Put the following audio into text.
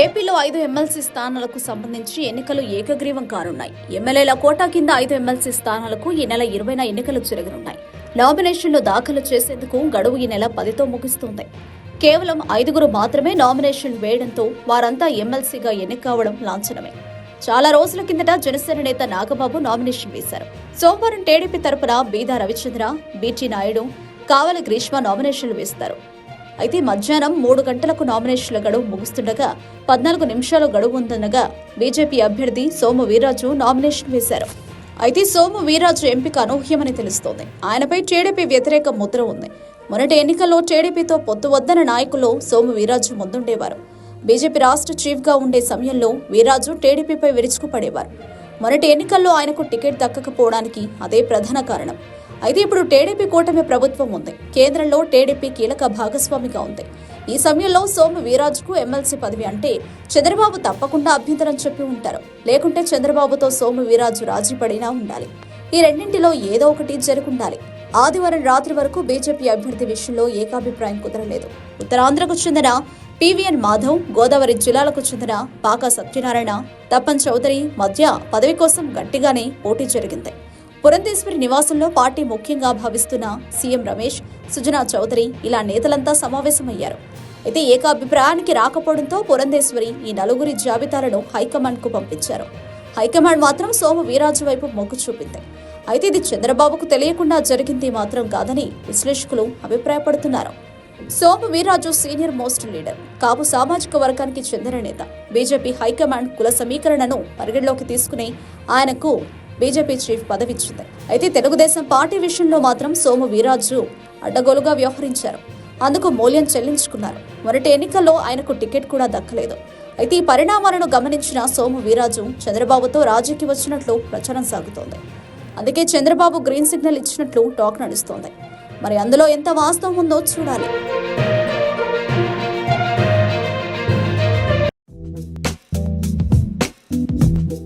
ఏపీలో ఐదు ఎమ్మెల్సీ స్థానాలకు సంబంధించి ఎన్నికలు ఏకగ్రీవం కానున్నాయి. ఎమ్మెల్యేల కోటా కింద ఐదు ఎమ్మెల్సీ స్థానాలకు ఈ నెల ఇరవైన ఎన్నికలు జరగనున్నాయి. నామినేషన్లు దాఖలు చేసేందుకు గడువు ఈ నెల పదితో ముగుస్తుంది. కేవలం ఐదుగురు మాత్రమే నామినేషన్ వేయడంతో వారంతా ఎమ్మెల్సీగా ఎన్నికవడం లాంఛనమే. చాలా రోజుల కిందట జనసేన నేత నాగబాబు నామినేషన్ వేశారు. సోమవారం టీడీపీ తరపున బీదా రవిచంద్ర బీటీ నాయుడు కావల గ్రీష్మ నామినేషన్లు వేస్తారు. అయితే మధ్యాహ్నం మూడు గంటలకు నామినేషన్ల గడువు ముగుస్తుండగా పద్నాలుగు నిమిషాలు గడువు ఉందనగా బీజేపీ అభ్యర్థి సోము వీర్రాజు నామినేషన్ వేశారు. అయితే సోము వీర్రాజు ఎంపిక అనూహ్యమని తెలుస్తోంది. ఆయనపై టీడీపీ వ్యతిరేక ముద్ర ఉంది. మొన్నటి ఎన్నికల్లో టీడీపీతో పొత్తు వద్దన నాయకులు సోము వీర్రాజు ముందుండేవారు. బీజేపీ రాష్ట్ర చీఫ్గా ఉండే సమయంలో వీర్రాజు టీడీపీపై విరుచుకుపడేవారు. మొన్నటి ఎన్నికల్లో ఆయనకు టికెట్ దక్కకపోవడానికి అదే ప్రధాన కారణం. అయితే ఇప్పుడు టీడీపీ కూటమి ప్రభుత్వం ఉంది. కేంద్రంలో టీడీపీ కీలక భాగస్వామిగా ఉంది. ఈ సమయంలో సోము వీరాజ్కు ఎమ్మెల్సీ పదవి అంటే చంద్రబాబు తప్పకుండా అభ్యంతరం చెప్పి ఉంటారు. లేకుంటే చంద్రబాబుతో సోము వీరాజు రాజీ పడినా ఉండాలి. ఈ రెండింటిలో ఏదో ఒకటి జరుగుండాలి. ఆదివారం రాత్రి వరకు బీజేపీ అభ్యర్థి విషయంలో ఏకాభిప్రాయం కుదరలేదు. ఉత్తరాంధ్రకు చెందిన పివిఎన్ మాధవ్ గోదావరి జిల్లాలకు చెందిన పాకా సత్యనారాయణ తప్పన్ చౌదరి మధ్య పదవి కోసం గట్టిగానే పోటీ జరిగింది. పురంధేశ్వరి నివాసంలో పార్టీ ముఖ్యంగా భావిస్తున్న సీఎం రమేష్ సుజనా చౌదరి ఇలా నేతలంతా సమావేశమయ్యారు. అయితే ఏకాభిప్రాయానికి రాకపోవడంతో పురంధేశ్వరి ఈ నలుగురి జాబితాలను హైకమాండ్కు పంపించారు. హైకమాండ్ మాత్రం సోము వీరాజు వైపు మొగ్గు చూపింది. అయితే ఇది చంద్రబాబుకు తెలియకుండా జరిగింది మాత్రం కాదని విశ్లేషకులు అభిప్రాయపడుతున్నారు. Somu Veerraju senior most leader Kapu సామాజిక వర్గానికి చెందిన నేత. బీజేపీ హైకమాండ్ కుల సమీకరణను పరిగణలోకి తీసుకుని ఆయనకు బీజేపీ చీఫ్ పదవిచ్చింది. అయితే తెలుగుదేశం పార్టీ విషయంలో మాత్రం సోము వీరాజు అడ్డగోలుగా వ్యవహరించారు. అందుకు మూల్యం చెల్లించుకున్నారు. మొదటి ఎన్నికల్లో ఆయనకు టికెట్ కూడా దక్కలేదు. అయితే ఈ పరిణామాలను గమనించిన సోము వీరాజు చంద్రబాబుతో రాజీకి వచ్చినట్లు ప్రచారం సాగుతోంది. అందుకే చంద్రబాబు గ్రీన్ సిగ్నల్ ఇచ్చినట్లు టాక్ నడుస్తోంది. మరి అందులో ఎంత వాస్తవం ఉందో చూడాలి.